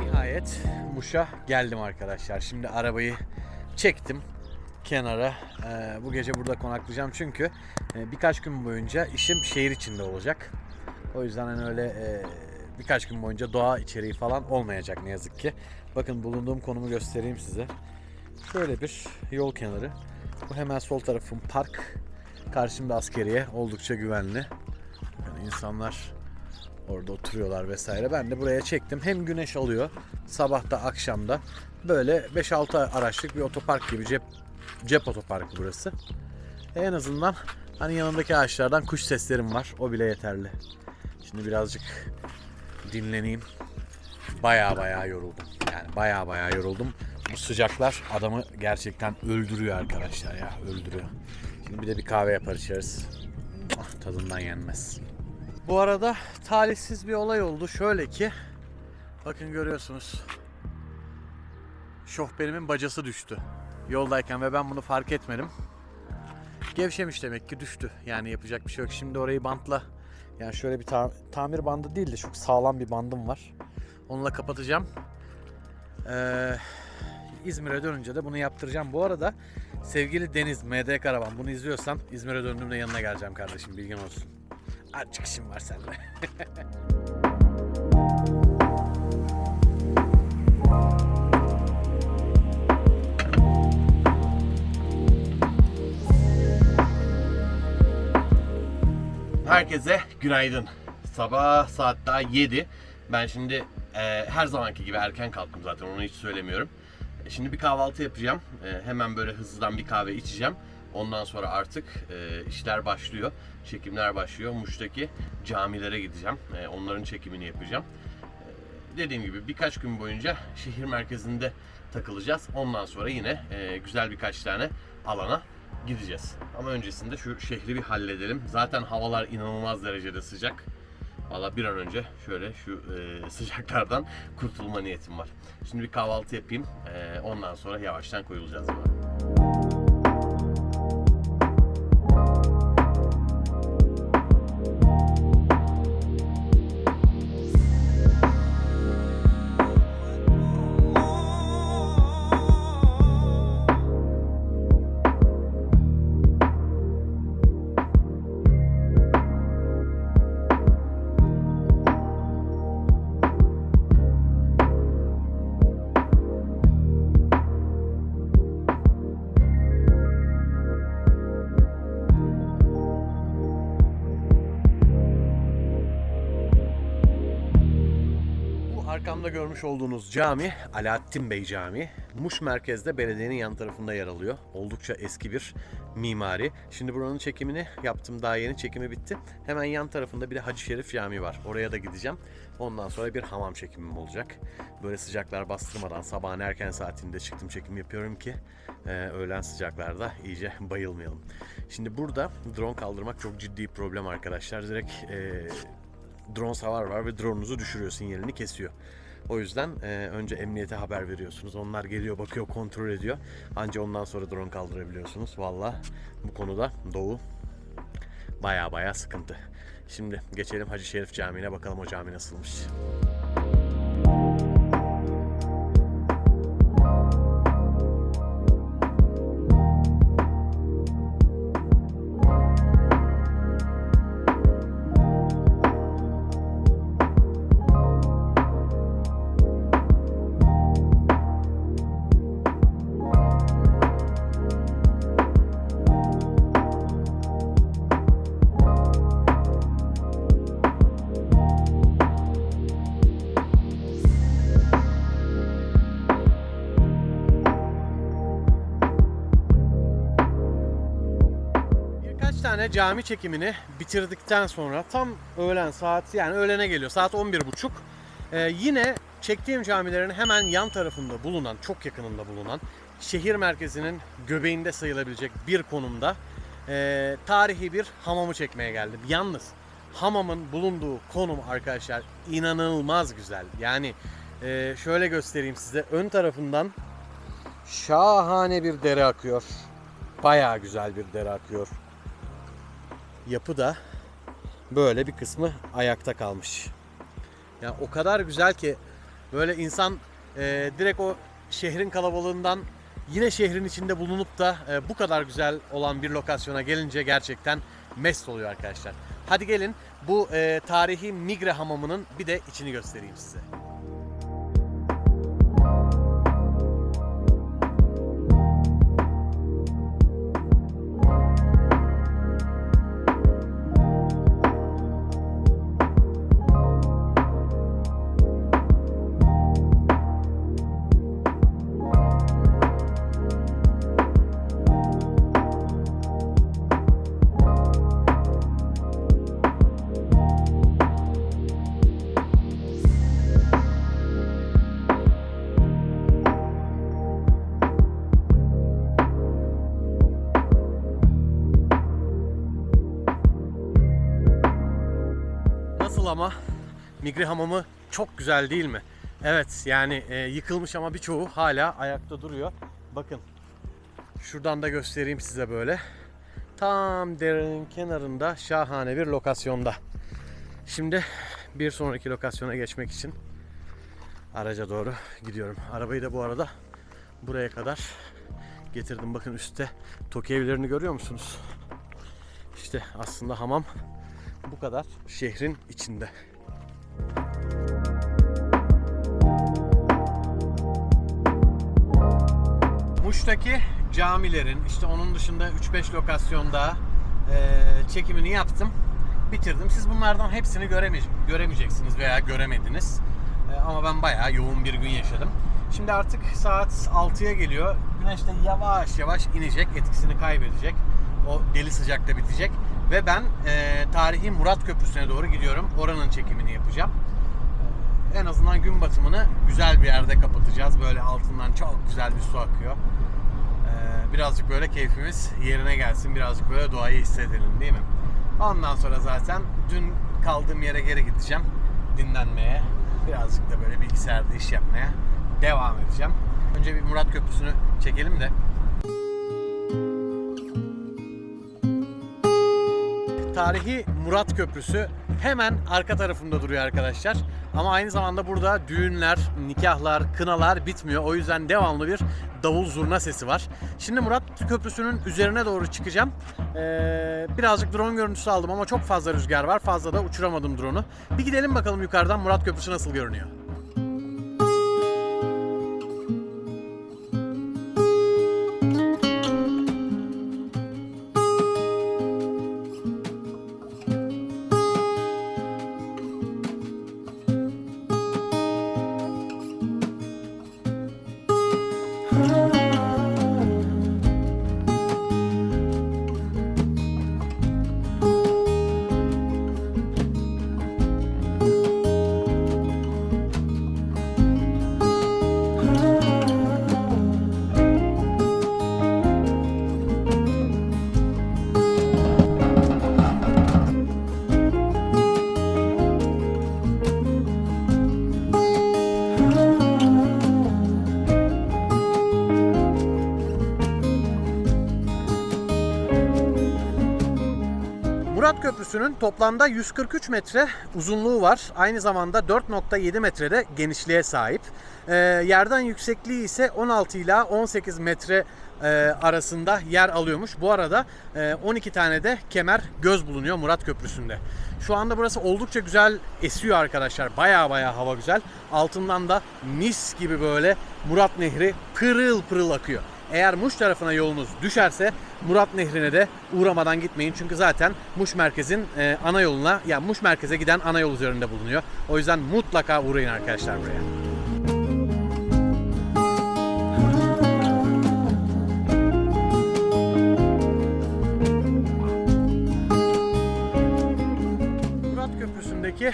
Nihayet Muş'a geldim arkadaşlar. Şimdi arabayı çektim kenara. Ee, bu gece burada konaklayacağım çünkü e, birkaç gün boyunca işim şehir içinde olacak. O yüzden hani öyle e, birkaç gün boyunca doğa içeriği falan olmayacak ne yazık ki. Bakın bulunduğum konumu göstereyim size. Şöyle bir yol kenarı. Bu hemen sol tarafım park. Karşımda askeriye oldukça güvenli. Yani insanlar Orada oturuyorlar vesaire. Ben de buraya çektim. Hem güneş alıyor sabahta akşamda. Böyle 5-6 araçlık bir otopark gibi cep cep otoparkı burası. En azından hani yanındaki ağaçlardan kuş seslerim var. O bile yeterli. Şimdi birazcık dinleneyim. Baya baya yoruldum. Yani baya baya yoruldum. Bu sıcaklar adamı gerçekten öldürüyor arkadaşlar ya. Öldürüyor. Şimdi bir de bir kahve yapar içeriz. Tadından yenmez. Bu arada talihsiz bir olay oldu. Şöyle ki bakın görüyorsunuz. Şofbenimin bacası düştü. Yoldayken ve ben bunu fark etmedim. Gevşemiş demek ki düştü. Yani yapacak bir şey yok. Şimdi orayı bantla yani şöyle bir ta- tamir bandı değil de çok sağlam bir bandım var. Onunla kapatacağım. Ee, İzmir'e dönünce de bunu yaptıracağım. Bu arada sevgili Deniz MD Karavan bunu izliyorsan İzmir'e döndüğümde yanına geleceğim kardeşim bilgin olsun. Azıcık işim var seninle. Herkese günaydın. Sabah saat daha 7. Ben şimdi e, her zamanki gibi erken kalktım zaten onu hiç söylemiyorum. E, Şimdi bir kahvaltı yapacağım. E, hemen böyle hızlıdan bir kahve içeceğim. Ondan sonra artık e, işler başlıyor. Çekimler başlıyor. Muş'taki camilere gideceğim. E, onların çekimini yapacağım. E, dediğim gibi birkaç gün boyunca şehir merkezinde takılacağız. Ondan sonra yine e, güzel birkaç tane alana gideceğiz. Ama öncesinde şu şehri bir halledelim. Zaten havalar inanılmaz derecede sıcak. Valla bir an önce şöyle şu e, sıcaklardan kurtulma niyetim var. Şimdi bir kahvaltı yapayım. E, ondan sonra yavaştan koyulacağız yola. Arkamda görmüş olduğunuz cami Alaaddin Bey Camii. Muş merkezde belediyenin yan tarafında yer alıyor. Oldukça eski bir mimari. Şimdi buranın çekimini yaptım. Daha yeni çekimi bitti. Hemen yan tarafında bir de Hacı Şerif Camii var. Oraya da gideceğim. Ondan sonra bir hamam çekimim olacak. Böyle sıcaklar bastırmadan sabahın erken saatinde çıktım çekim yapıyorum ki e, öğlen sıcaklarda iyice bayılmayalım. Şimdi burada drone kaldırmak çok ciddi problem arkadaşlar. Direkt e, drone savar var ve drone'unuzu düşürüyor, sinyalini kesiyor. O yüzden e, önce emniyete haber veriyorsunuz. Onlar geliyor, bakıyor, kontrol ediyor. Anca ondan sonra drone kaldırabiliyorsunuz. Valla bu konuda Doğu baya baya sıkıntı. Şimdi geçelim Hacı Şerif Camii'ne bakalım o cami nasılmış. Birkaç cami çekimini bitirdikten sonra tam öğlen saat yani öğlene geliyor saat 11.30 Ee, yine çektiğim camilerin hemen yan tarafında bulunan çok yakınında bulunan şehir merkezinin göbeğinde sayılabilecek bir konumda e, tarihi bir hamamı çekmeye geldim. Yalnız hamamın bulunduğu konum arkadaşlar inanılmaz güzel. Yani Ee, şöyle göstereyim size. Ön tarafından şahane bir dere akıyor. Bayağı güzel bir dere akıyor. Yapı da böyle bir kısmı ayakta kalmış. Yani o kadar güzel ki böyle insan e, direkt o şehrin kalabalığından yine şehrin içinde bulunup da e, bu kadar güzel olan bir lokasyona gelince gerçekten mest oluyor arkadaşlar. Hadi gelin bu e, tarihi Migre hamamının bir de içini göstereyim size. Migri hamamı çok güzel değil mi? Evet yani e, yıkılmış ama birçoğu hala ayakta duruyor. Bakın şuradan da göstereyim size böyle. Tam derenin kenarında şahane bir lokasyonda. Şimdi bir sonraki lokasyona geçmek için araca doğru gidiyorum. Arabayı da bu arada buraya kadar getirdim. Bakın üstte Toki evlerini görüyor musunuz? İşte aslında hamam bu kadar şehrin içinde. Muş'taki camilerin işte onun dışında 3-5 lokasyonda eee, çekimini yaptım. Bitirdim. Siz bunlardan hepsini göreme- göremeyeceksiniz veya göremediniz. Eee, ama ben bayağı yoğun bir gün yaşadım. Şimdi artık saat 6'ya geliyor. Güneş de yavaş yavaş inecek, etkisini kaybedecek. O deli sıcakta bitecek. Ve ben eee, tarihi Murat Köprüsü'ne doğru gidiyorum. Oranın çekimini yapacağım en azından gün batımını güzel bir yerde kapatacağız. Böyle altından çok güzel bir su akıyor. Ee, birazcık böyle keyfimiz yerine gelsin. Birazcık böyle doğayı hissedelim değil mi? Ondan sonra zaten dün kaldığım yere geri gideceğim. Dinlenmeye. Birazcık da böyle bilgisayarda iş yapmaya devam edeceğim. Önce bir Murat Köprüsü'nü çekelim de. Tarihi Murat Köprüsü hemen arka tarafında duruyor arkadaşlar. Ama aynı zamanda burada düğünler, nikahlar, kınalar bitmiyor. O yüzden devamlı bir davul zurna sesi var. Şimdi Murat Köprüsü'nün üzerine doğru çıkacağım. Ee, birazcık drone görüntüsü aldım ama çok fazla rüzgar var. Fazla da uçuramadım drone'u. Bir gidelim bakalım yukarıdan Murat Köprüsü nasıl görünüyor. Murat Köprüsü'nün toplamda 143 metre uzunluğu var. Aynı zamanda 4.7 metrede genişliğe sahip. Ee, yerden yüksekliği ise 16 ila 18 metre e, arasında yer alıyormuş. Bu arada e, 12 tane de kemer göz bulunuyor Murat Köprüsü'nde. Şu anda burası oldukça güzel esiyor arkadaşlar. Baya baya hava güzel. Altından da mis gibi böyle Murat Nehri pırıl pırıl akıyor. Eğer Muş tarafına yolunuz düşerse Murat Nehri'ne de uğramadan gitmeyin. Çünkü zaten Muş merkezin e, ana yoluna, ya Muş merkeze giden ana yol üzerinde bulunuyor. O yüzden mutlaka uğrayın arkadaşlar buraya. Murat Köprüsü'ndeki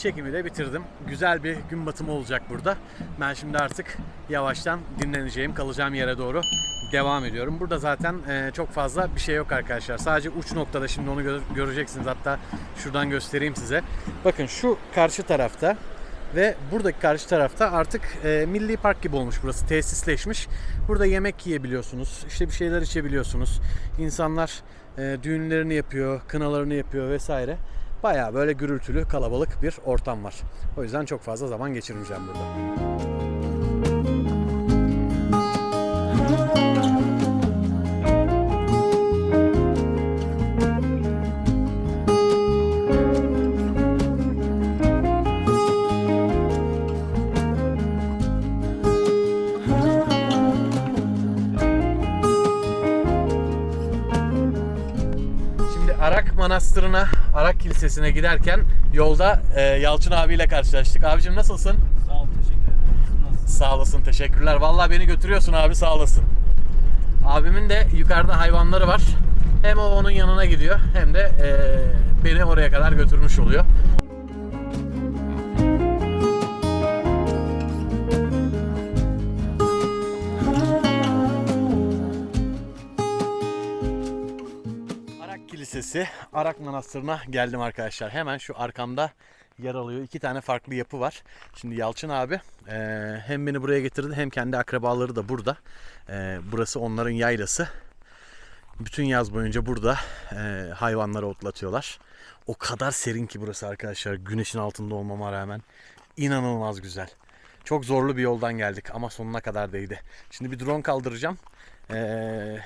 çekimi de bitirdim. Güzel bir gün batımı olacak burada. Ben şimdi artık yavaştan dinleneceğim, kalacağım yere doğru devam ediyorum. Burada zaten e, çok fazla bir şey yok arkadaşlar. Sadece uç noktada şimdi onu gö- göreceksiniz. Hatta şuradan göstereyim size. Bakın şu karşı tarafta Ve buradaki karşı tarafta artık e, milli park gibi olmuş burası. Tesisleşmiş. Burada yemek yiyebiliyorsunuz. işte bir şeyler içebiliyorsunuz. İnsanlar e, düğünlerini yapıyor, kınalarını yapıyor vesaire. Baya böyle gürültülü, kalabalık bir ortam var. O yüzden çok fazla zaman geçirmeyeceğim burada. Şimdi Arak Manastırı'na, Arak Kilisesi'ne giderken yolda e, Yalçın abiyle karşılaştık. Abicim nasılsın? Sağ ol, teşekkür ederim. Siz nasılsınız? Sağ olasın, teşekkürler. Vallahi beni götürüyorsun abi, sağ olasın. Abimin de yukarıda hayvanları var. Hem o onun yanına gidiyor hem de e, beni oraya kadar götürmüş oluyor. Kilisesi, Arak Manastırı'na geldim arkadaşlar. Hemen şu arkamda yer alıyor. İki tane farklı yapı var. Şimdi Yalçın abi eee, hem beni buraya getirdi hem kendi akrabaları da burada. Eee, burası onların yaylası. Bütün yaz boyunca burada eee, hayvanları otlatıyorlar. O kadar serin ki burası arkadaşlar. Güneşin altında olmama rağmen inanılmaz güzel. Çok zorlu bir yoldan geldik ama sonuna kadar değdi. Şimdi bir drone kaldıracağım. Eee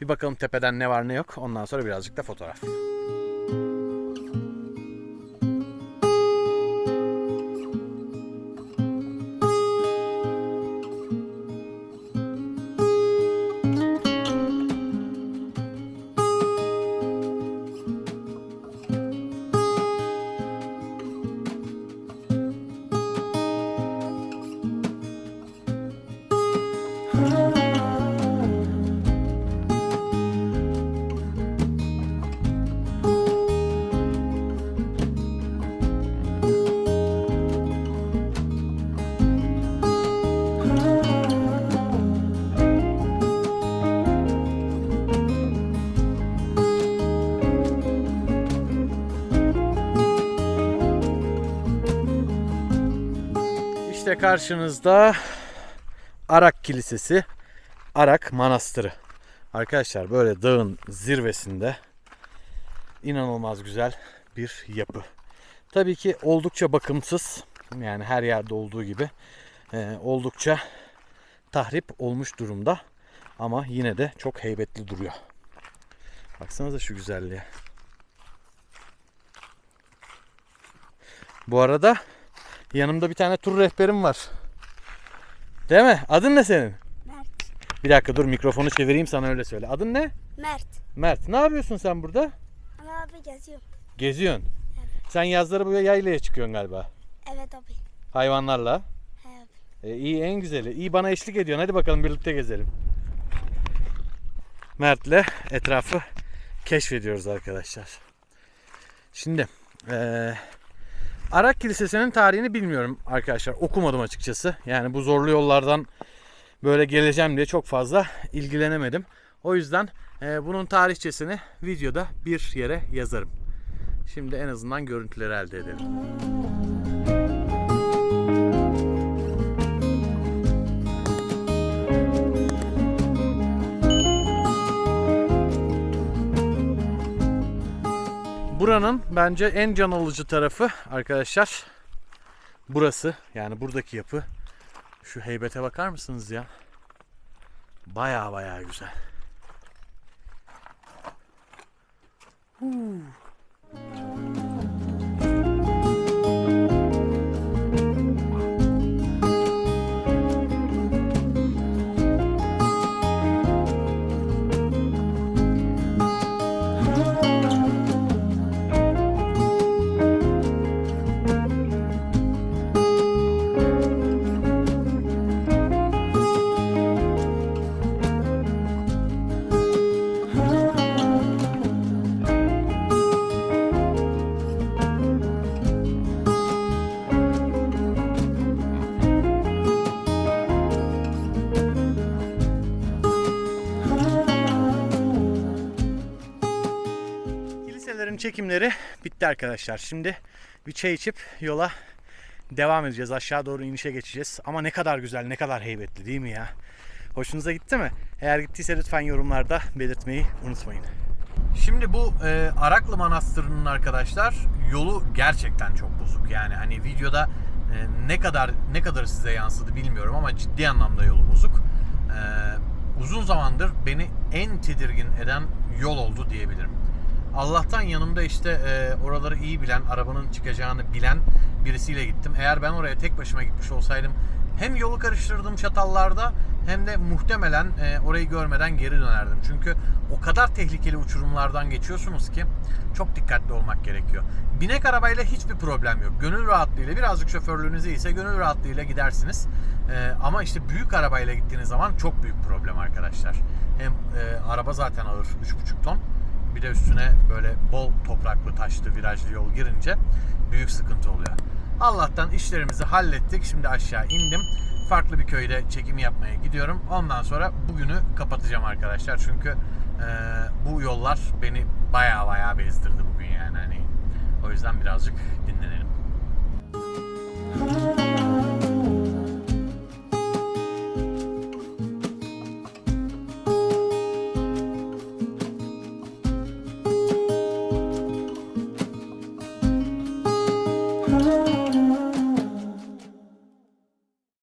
bir bakalım tepeden ne var ne yok. Ondan sonra birazcık da fotoğraf. İşte karşınızda Arak Kilisesi, Arak Manastırı. Arkadaşlar böyle dağın zirvesinde inanılmaz güzel bir yapı. Tabii ki oldukça bakımsız. Yani her yerde olduğu gibi e, oldukça tahrip olmuş durumda. Ama yine de çok heybetli duruyor. Baksanıza şu güzelliğe. Bu arada Yanımda bir tane tur rehberim var. Değil mi? Adın ne senin? Mert. Bir dakika dur mikrofonu çevireyim sana öyle söyle. Adın ne? Mert. Mert. Ne yapıyorsun sen burada? Ama abi geziyorum. Geziyorsun. Sen yazları bu yaylaya çıkıyorsun galiba. Evet abi. Hayvanlarla. Abi. E, iyi en güzeli. İyi bana eşlik ediyorsun. Hadi bakalım birlikte gezelim. Mert'le etrafı keşfediyoruz arkadaşlar. Şimdi eee Arak Kilisesi'nin tarihini bilmiyorum arkadaşlar. Okumadım açıkçası. Yani bu zorlu yollardan böyle geleceğim diye çok fazla ilgilenemedim. O yüzden eee, bunun tarihçesini videoda bir yere yazarım. Şimdi en azından görüntüleri elde edelim. Buranın bence en can alıcı tarafı arkadaşlar burası. Yani buradaki yapı. Şu heybete bakar mısınız ya? Baya baya güzel. Huu. Çekimleri bitti arkadaşlar. Şimdi bir çay içip yola devam edeceğiz. Aşağı doğru inişe geçeceğiz. Ama ne kadar güzel, ne kadar heybetli değil mi ya? Hoşunuza gitti mi? Eğer gittiyse lütfen yorumlarda belirtmeyi unutmayın. Şimdi bu e, Araklı Manastırı'nın arkadaşlar yolu gerçekten çok bozuk. Yani hani videoda e, ne kadar ne kadar size yansıdı bilmiyorum ama ciddi anlamda yolu bozuk. E, uzun zamandır beni en tedirgin eden yol oldu diyebilirim. Allah'tan yanımda işte e, oraları iyi bilen, arabanın çıkacağını bilen birisiyle gittim. Eğer ben oraya tek başıma gitmiş olsaydım hem yolu karıştırdım çatallarda hem de muhtemelen e, orayı görmeden geri dönerdim. Çünkü o kadar tehlikeli uçurumlardan geçiyorsunuz ki çok dikkatli olmak gerekiyor. Binek arabayla hiçbir problem yok. Gönül rahatlığıyla birazcık şoförlüğünüz iyiyse gönül rahatlığıyla gidersiniz. E, ama işte büyük arabayla gittiğiniz zaman çok büyük problem arkadaşlar. Hem e, araba zaten ağır 3,5 ton. Bir de üstüne böyle bol topraklı taşlı virajlı yol girince büyük sıkıntı oluyor. Allah'tan işlerimizi hallettik. Şimdi aşağı indim. Farklı bir köyde çekimi yapmaya gidiyorum. Ondan sonra bugünü kapatacağım arkadaşlar. Çünkü e, bu yollar beni baya baya bezdirdi bugün yani. Hani o yüzden birazcık dinlenelim.